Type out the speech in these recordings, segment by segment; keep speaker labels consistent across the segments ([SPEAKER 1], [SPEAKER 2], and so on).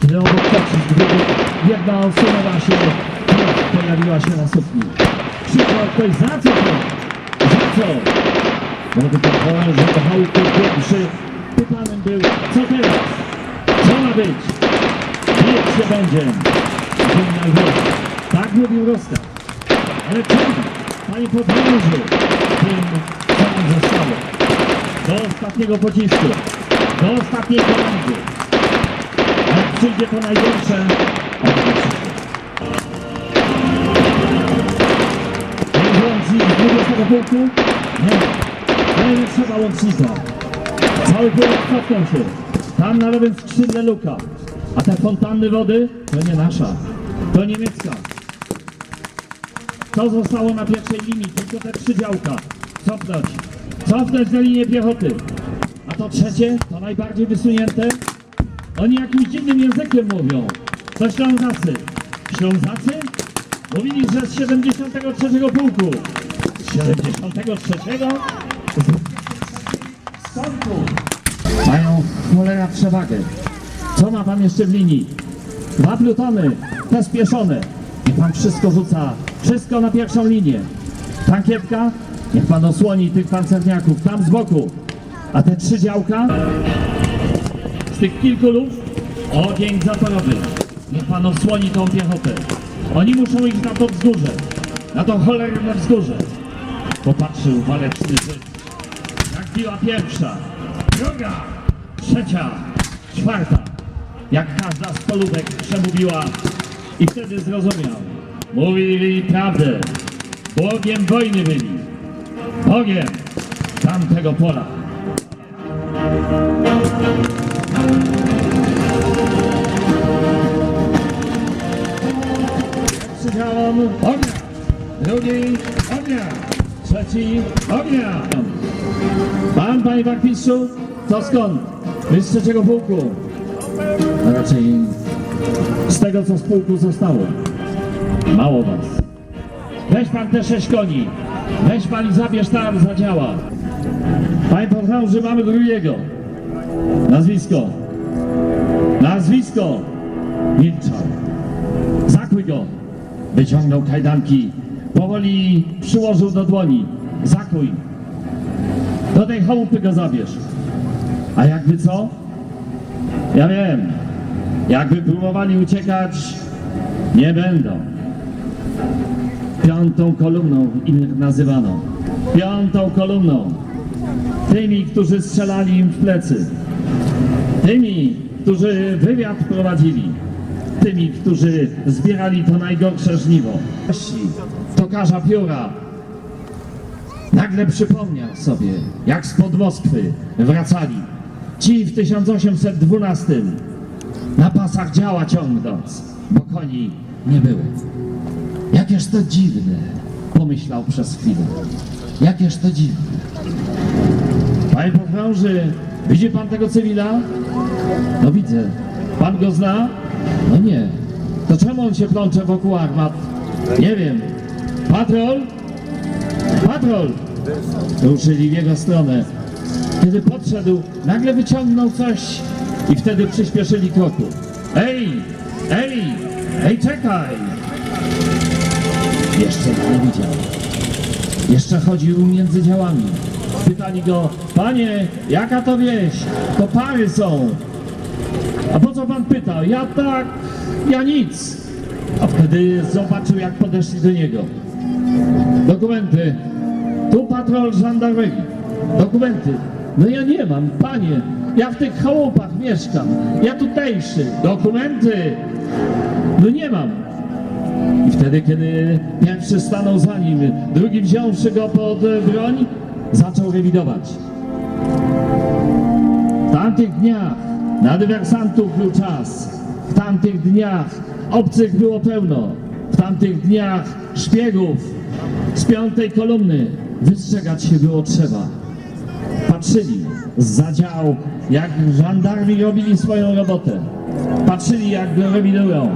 [SPEAKER 1] Kiedy obok pocisk drugi, jedna osunęła się, pojawiła się na sukni. Krzyczał ktoś, za co to? Za co? Młody podwołał, że to pierwszy. Pytanym był, co teraz? Co ma być? Biec się będzie. Zapomniał wódz. Tak mówił rozkaz. Ale czemu? Panie podróży, tym, co nam zostało. Do ostatniego pocisku. Do ostatniej komandy. Przyjdzie przyjdzie. Nie łącznik z 20 punktu? Nie. Trzeba łącznika. Cały półek cofnął się. Tam na lewym skrzydle luka. A te fontanny wody to nie nasza. To niemiecka. To zostało na pierwszej linii, tylko te trzy działka. Cofnąć. Cofnąć na linię piechoty. A to trzecie, to najbardziej wysunięte. Oni jakimś dziwnym językiem mówią. To Ślązacy. Ślązacy? Mówili, że z 73 pułku. Z 73? Skądku? Mają cholera przewagę. Co ma pan jeszcze w linii? Dwa plutony, te spieszone. Niech pan wszystko rzuca, wszystko na pierwszą linię. Tankietka? Niech pan osłoni tych pancerniaków tam z boku. A te trzy działka? Z tych kilku lub ogień zaporowy. Niech pan osłoni tą piechotę. Oni muszą iść na to wzgórze. Na to cholerne wzgórze. Popatrzył waleczny Żyd. Jak biła pierwsza, druga, trzecia, czwarta. Jak każda z polubek przemówiła i wtedy zrozumiał. Mówili prawdę. Bogiem wojny byli. Bogiem tamtego pola. Przydziałam ognia. Drugi ognia. Trzeci ognia. Pan, panie Warpistrzu, to skąd? Wy z trzeciego pułku. A raczej z tego, co z pułku zostało. Mało was. Weź pan te sześć koni. Weź pan i zabierz tam za działa. Panie podchorąży, mamy drugiego. Nazwisko. Nazwisko. Milczał. Zakły go. Wyciągnął kajdanki. Powoli przyłożył do dłoni. Zakuj. Do tej chałupy go zabierz. A jakby co? Ja wiem. Jakby próbowali uciekać, nie będą. Piątą kolumną ich nazywano. Piątą kolumną. Tymi, którzy strzelali im w plecy. Tymi, którzy wywiad prowadzili. Tymi, którzy zbierali to najgorsze żniwo. Tokarza pióra. Nagle przypomniał sobie, jak spod Moskwy wracali. Ci w 1812 na pasach działa ciągnąc, bo koni nie było. Jakież to dziwne, pomyślał przez chwilę. Jakież to dziwne. Panie podchorąży, widzi pan tego cywila? No widzę. Pan go zna? No nie. To czemu on się plącze wokół armat? Nie wiem. Patrol? Patrol! Ruszyli w jego stronę. Kiedy podszedł, nagle wyciągnął coś i wtedy przyspieszyli kroku. Ej! Ej! Ej, czekaj! Jeszcze go nie widział. Jeszcze chodził między działami. Pytali go, panie, jaka to wieś? To pary są. A po co pan pyta? Ja tak, ja nic. A wtedy zobaczył, jak podeszli do niego. Dokumenty. Tu patrol żandarmerii. Dokumenty. No ja nie mam, panie. Ja w tych chałupach mieszkam. Ja tutejszy. Dokumenty. No nie mam. I wtedy, kiedy pierwszy stanął za nim, drugi wziąwszy go pod broń, zaczął rewidować. W tamtych dniach na dywersantów był czas. W tamtych dniach obcych było pełno. W tamtych dniach szpiegów z piątej kolumny wystrzegać się było trzeba. Patrzyli z zadział, jak żandarmi robili swoją robotę. Patrzyli, jak rewidują.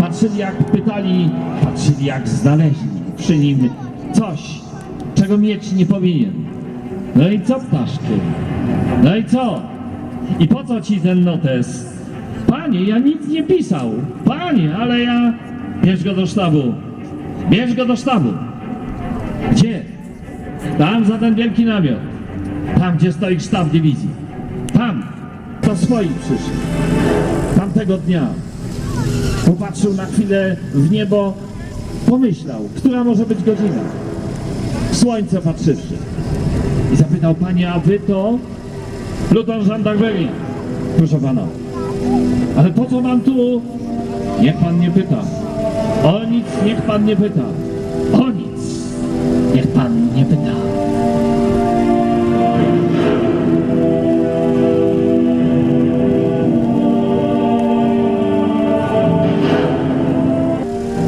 [SPEAKER 1] Patrzyli, jak pytali, patrzyli, jak znaleźli przy nim coś, czego mieć nie powinien. No i co, ptaszku? No i co? I po co ci ten notes? Panie, ja nic nie pisał. Panie, ale ja... Bierz go do sztabu. Bierz go do sztabu. Gdzie? Tam za ten wielki namiot. Tam, gdzie stoi sztab dywizji. Tam. To swoi przyszli. Tamtego dnia. Popatrzył na chwilę w niebo. Pomyślał, która może być godzina. Słońce patrzywszy. I zapytał, panie, a wy to? Pluton żandarmerii. Proszę pana. Ale po co mam tu? Niech pan nie pyta. O nic niech pan nie pyta. O nic niech pan nie pyta.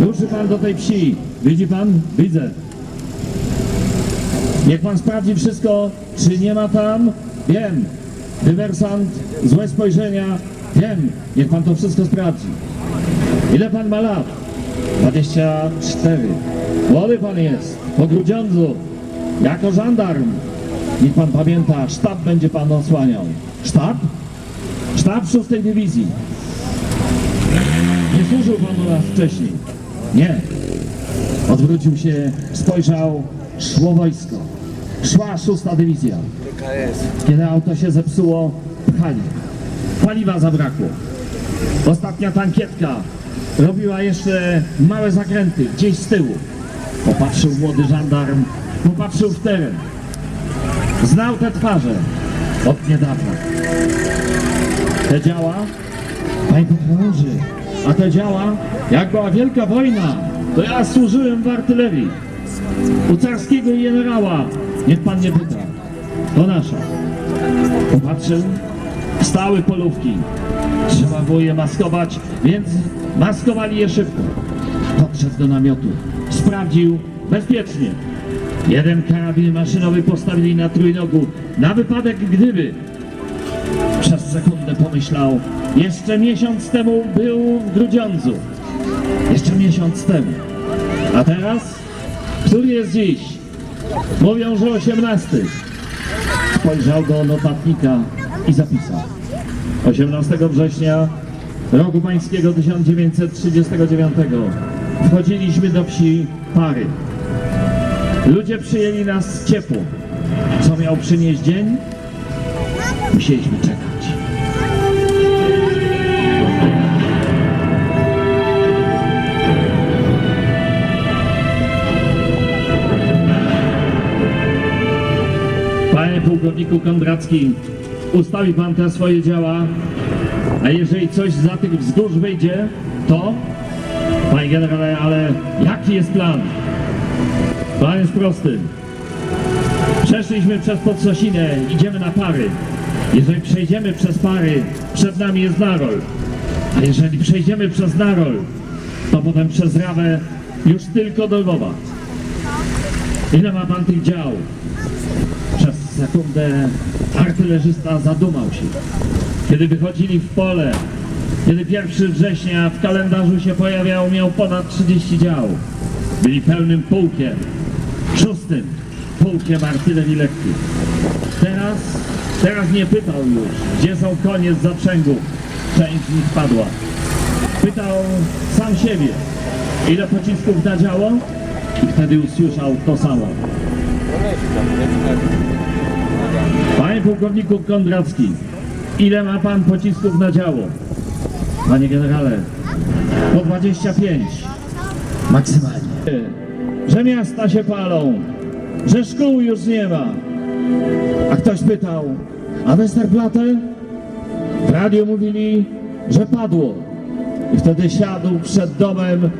[SPEAKER 1] Ruszy pan do tej wsi. Widzi pan? Widzę. Niech pan sprawdzi wszystko, czy nie ma tam. Wiem. Dywersant, złe spojrzenia. Wiem. Niech pan to wszystko sprawdzi. Ile pan ma lat? 24. Młody pan jest. Po grudziądzu. Jako żandarm. Niech pan pamięta, sztab będzie pan osłaniał. Sztab? Sztab 6 dywizji. Nie służył pan u nas wcześniej. Nie. Odwrócił się, spojrzał, szło wojsko. Szła szósta dywizja. Kiedy auto się zepsuło, pchali. Paliwa zabrakło. Ostatnia tankietka robiła jeszcze małe zakręty gdzieś z tyłu. Popatrzył młody żandarm, popatrzył w teren. Znał te twarze od niedawna. Te działa, panie podchorąży, a te działa, jak była wielka wojna, to ja służyłem w artylerii. U carskiego generała, niech pan nie pyta, to nasza. Popatrzył, stały polówki. Trzeba było je maskować, więc maskowali je szybko. Podszedł do namiotu, sprawdził bezpiecznie. Jeden karabin maszynowy postawili na trójnogu, na wypadek gdyby. Przez sekundę pomyślał, jeszcze miesiąc temu był w Grudziądzu. Jeszcze miesiąc temu. A teraz? Który jest dziś? Mówią, że 18. Spojrzał do notatnika i zapisał. 18 września roku pańskiego 1939 wchodziliśmy do wsi Pary. Ludzie przyjęli nas ciepło. Co miał przynieść dzień? Musieliśmy czekać. Panie pułkowniku Kondracki, ustawi pan te swoje działa, a jeżeli coś za tych wzgórz wyjdzie, to... Panie generale, ale jaki jest plan? Plan jest prosty. Przeszliśmy przez Podsosinę, idziemy na pary. Jeżeli przejdziemy przez pary, przed nami jest Narol. A jeżeli przejdziemy przez Narol, to potem przez Rawę już tylko do Lwowa. Ile ma pan tych dział? Sekundę artylerzysta zadumał się. Kiedy wychodzili w pole, kiedy 1 września w kalendarzu się pojawiał, miał ponad 30 dział. Byli pełnym pułkiem, szóstym pułkiem artylerii lekkiej. Teraz, teraz nie pytał już, gdzie są konie z zaprzęgu. Część z nich padła. Pytał sam siebie, ile pocisków nadziało i wtedy usłyszał to samo. Panie pułkowniku Kondracki, ile ma pan pocisków na działo? Panie generale, po 25 maksymalnie. Że miasta się palą, że szkół już nie ma. A ktoś pytał, a Westerplatte? W radiu mówili, że padło. I wtedy siadł przed domem,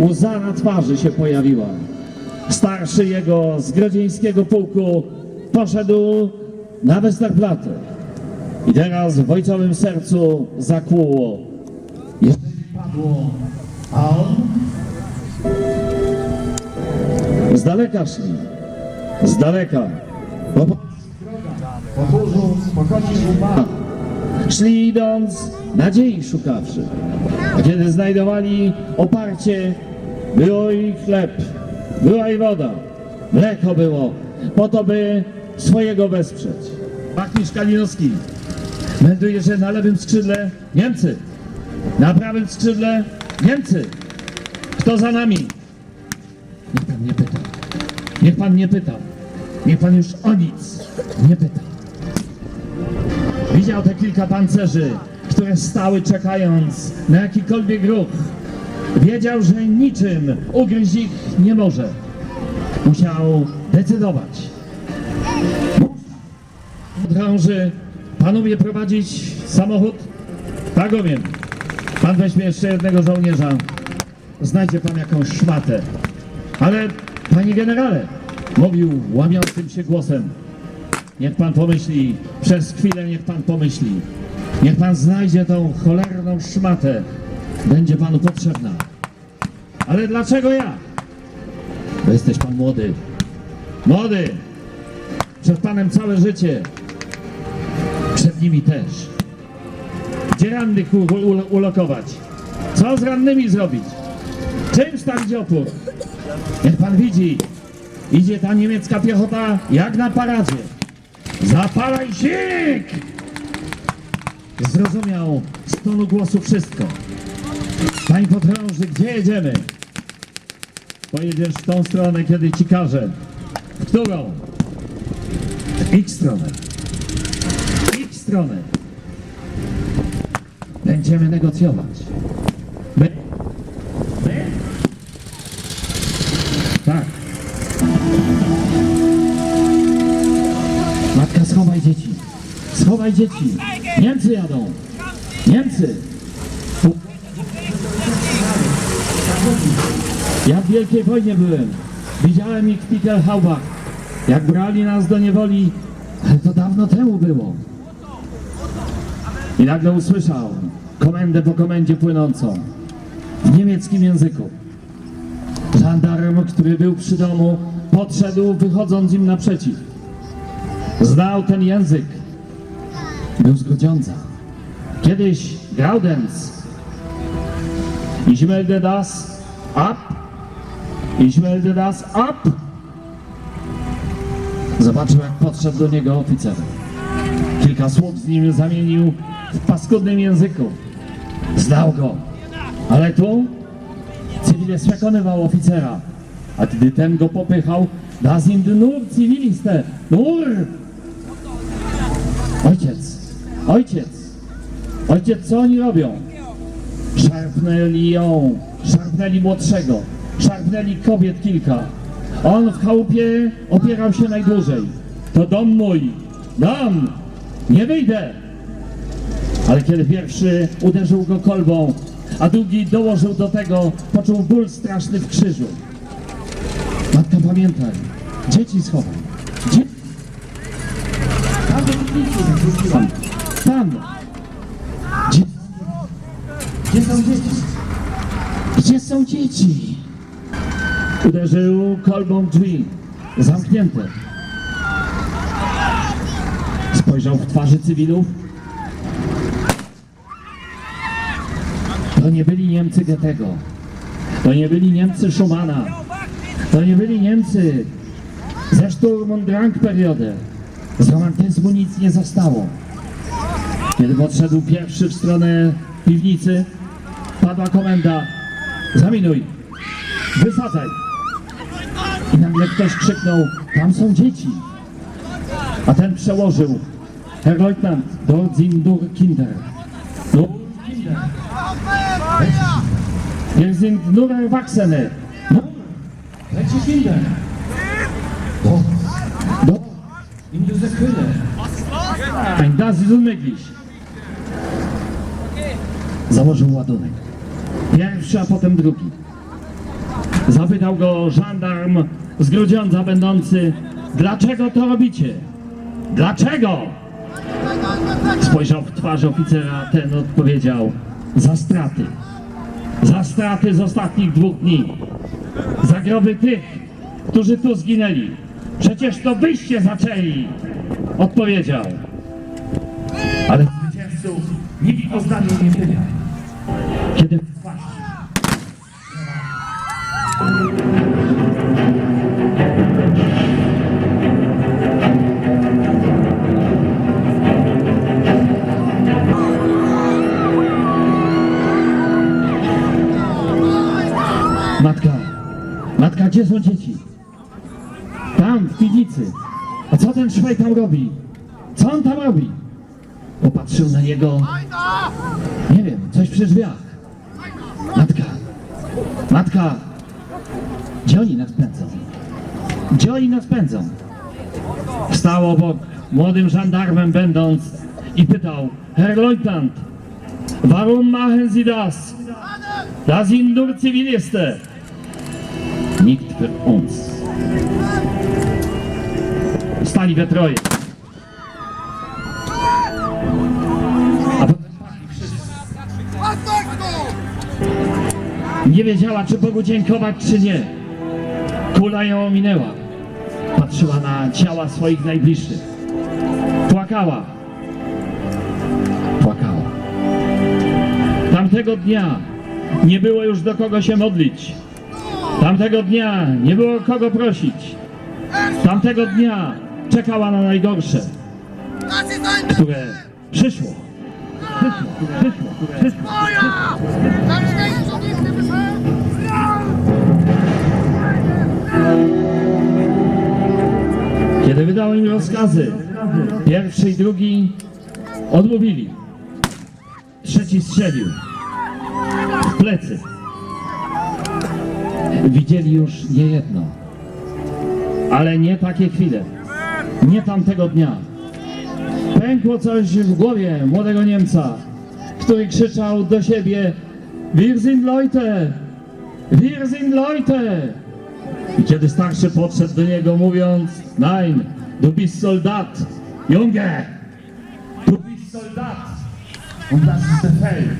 [SPEAKER 1] łza na twarzy się pojawiła. Starszy jego z grodzieńskiego pułku poszedł na Westerplatte. I teraz w ojcowym sercu zakłuło. Jeżeli padło, a on? Z daleka szli. Z daleka. Po po burzu. Szli idąc, nadziei szukawszy. A kiedy znajdowali oparcie, było i chleb, była i woda, mleko było, po to, by swojego wesprzeć. Wachmistrz Kalinowski melduje, że na lewym skrzydle Niemcy. Na prawym skrzydle Niemcy. Kto za nami? Niech pan nie pyta. Niech pan nie pyta. Niech pan już o nic nie pyta. Widział te kilka pancerzy, które stały czekając na jakikolwiek ruch. Wiedział, że niczym ugryźć ich nie może. Musiał decydować. Drąży, pan umie prowadzić samochód? Tak umiem. Pan weźmie jeszcze jednego żołnierza. Znajdzie pan jakąś szmatę. Ale, panie generale, mówił łamiącym się głosem. Niech pan pomyśli, przez chwilę niech pan pomyśli. Niech pan znajdzie tą cholerną szmatę. Będzie panu potrzebna. Ale dlaczego ja? Bo jesteś pan młody. Młody! Przed panem całe życie. Przed nimi też. Gdzie rannych ulokować? Co z rannymi zrobić? Czym stawić opór? Jak pan widzi, idzie ta niemiecka piechota jak na paradzie. Zapalaj silnik! Zrozumiał z tonu głosu wszystko. Panie podchorąży, gdzie jedziemy? Pojedziesz w tą stronę, kiedy ci każę. W którą? W ich stronę. Stronę. Będziemy negocjować. My? My? Tak. Matka, schowaj dzieci. Schowaj dzieci. Niemcy jadą. Niemcy. Ja w Wielkiej Wojnie byłem. Widziałem ich w Pickelhaubach. Jak brali nas do niewoli, ale to dawno temu było. I nagle usłyszał komendę po komendzie płynącą w niemieckim języku. Żandarm, który był przy domu, podszedł wychodząc im naprzeciw. Znał ten język. Był z Grudziądza. Kiedyś Graudenz. Ich das ab. Ich das ab. Zobaczył, jak podszedł do niego oficer. Kilka słów z nim zamienił w paskudnym języku. Znał go. Ale tu Cywil przekonywał oficera, a gdy ten go popychał, das sind nur Ziviliste, nur! Ojciec, ojciec, ojciec, co oni robią? Szarpnęli ją, szarpnęli młodszego, szarpnęli kobiet kilka. On w chałupie opierał się najdłużej. To dom mój, dom, nie wyjdę. Ale kiedy pierwszy uderzył go kolbą, a drugi dołożył do tego, poczuł ból straszny w krzyżu. Matka, pamiętaj, dzieci schowaj. Dzie... Tam. Tam. Gdzie... Gdzie są dzieci? Gdzie są dzieci? Uderzył kolbą drzwi. Zamknięte. Spojrzał w twarzy cywilów. To nie byli Niemcy Goethego. To nie byli Niemcy Schumana. To nie byli Niemcy ze Sturm und Drang periodę. Z romantyzmu nic nie zostało. Kiedy podszedł pierwszy w stronę piwnicy, padła komenda zaminuj, wysadzaj. I nagle ktoś krzyknął, tam są dzieci. A ten przełożył, Herr Leutnant, dort sind nur Kinder. Wir sind nur Erwachsene. Welche Kinder? Doch. Doch. In dieser Kühle. Nein, das ist unmöglich. Założył ładunek. Pierwszy, a potem drugi. Zapytał go żandarm z Grudziądza będący, dlaczego to robicie? Dlaczego? Spojrzał w twarz oficera, ten odpowiedział, za straty. Za straty z ostatnich dwóch dni. Za groby tych, którzy tu zginęli. Przecież to wyście zaczęli, odpowiedział. Ale zwycięzców nikt o zdaniu nie pyta. Kiedy w twarz Gdzie są dzieci? Tam, w piwnicy. A co ten szwaj tam robi? Co on tam robi? Popatrzył na niego. Nie wiem, coś przy drzwiach. Matka. Matka. Gdzie oni nas pędzą? Gdzie oni nas pędzą? Stał obok, młodym żandarmem będąc i pytał Herr Leutnant, warum machen Sie das? Das sind nur Zivilisten. Nikt für uns. Stali we troje. Nie wiedziała, czy Bogu dziękować, czy nie. Kula ją ominęła. Patrzyła na ciała swoich najbliższych. Płakała. Płakała. Tamtego dnia nie było już do kogo się modlić. Tamtego dnia nie było kogo prosić. Tamtego dnia czekała na najgorsze, które przyszło. Przyszło, Kiedy wydał im rozkazy, pierwszy i drugi odmówili. Trzeci strzelił w plecy. Widzieli już nie jedno, ale nie takie chwile, nie tamtego dnia. Pękło coś w głowie młodego Niemca, który krzyczał do siebie Wir sind Leute! Wir sind Leute! I kiedy starszy podszedł do niego mówiąc Nein, du bist Soldat, Junge! Du bist Soldat! Und das ist Befehl.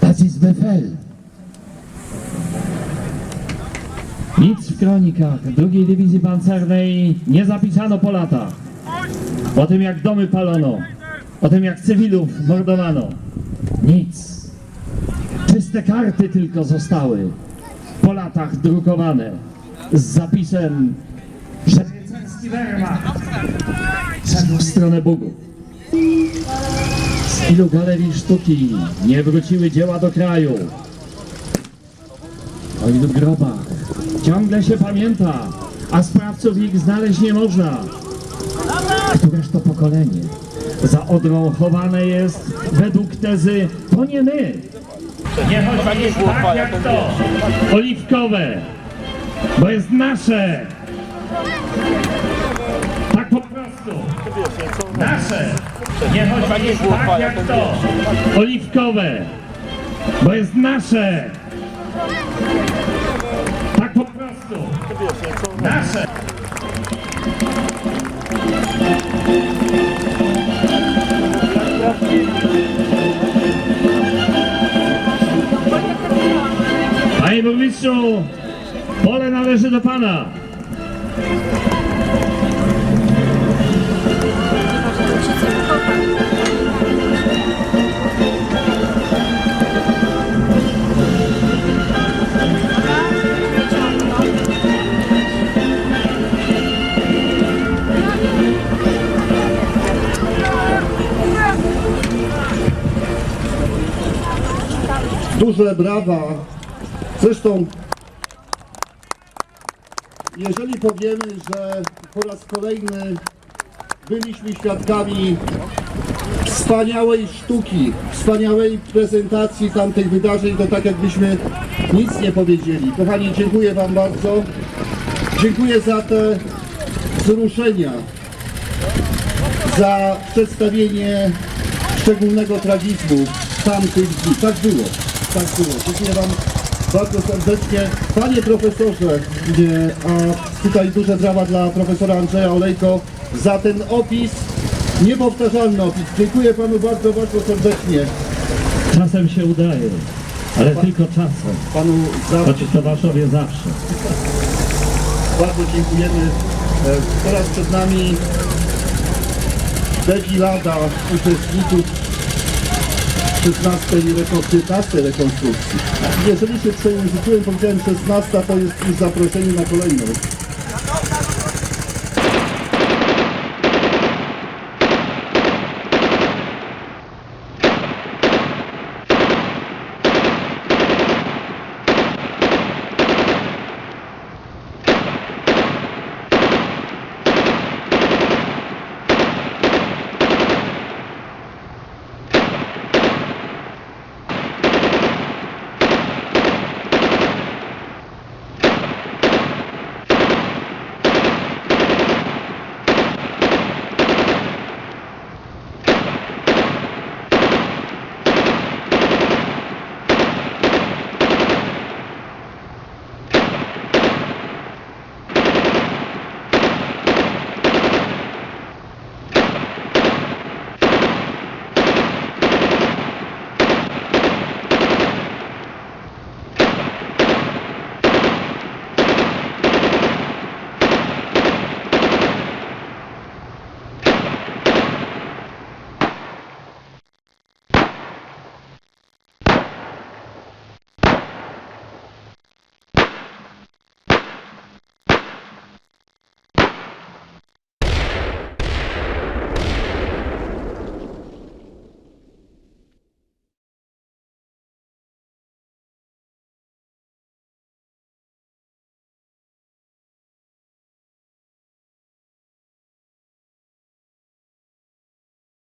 [SPEAKER 1] Das ist Befehl. Nic w kronikach II Dywizji Pancernej nie zapisano po latach. O tym jak domy palono, o tym jak cywilów mordowano. Nic. Czyste karty tylko zostały po latach drukowane z zapisem Przedwiecenski Wehrmacht szedł w stronę Bugów. Z ilu galerii sztuki nie wróciły dzieła do kraju? O ilu grobach ciągle się pamięta, a sprawców ich znaleźć nie można. Któreż to pokolenie za Odrą chowane jest według tezy to nie my. Nie chodzi tak jak to, oliwkowe, bo jest nasze. Tak po prostu. Nasze. Nie chodzi tak jak to, oliwkowe, bo jest nasze. Panie burmistrzu, pole należy do pana.
[SPEAKER 2] Duże brawa. Zresztą, jeżeli powiemy, że po raz kolejny byliśmy świadkami wspaniałej sztuki, wspaniałej prezentacji tamtych wydarzeń, to tak jakbyśmy nic nie powiedzieli. Kochani, dziękuję Wam bardzo. Dziękuję za te wzruszenia, za przedstawienie szczególnego tragizmu tamtych dni. Tak było, tak było. Dziękuję Wam bardzo serdecznie. Panie profesorze, nie, a tutaj duże brawa dla profesora Andrzeja Olejko za ten opis, niepowtarzalny opis. Dziękuję Panu bardzo, bardzo serdecznie.
[SPEAKER 1] Czasem się udaje, ale tylko czasem.
[SPEAKER 2] Panu za
[SPEAKER 1] Choć w Tomaszowie zawsze.
[SPEAKER 2] Bardzo dziękujemy. E, Teraz przed nami defilada uczestników 16 reko- 15 rekonstrukcji. Jeżeli się przejęzyczyłem, powiedziałem 16, to jest już zaproszenie na kolejną.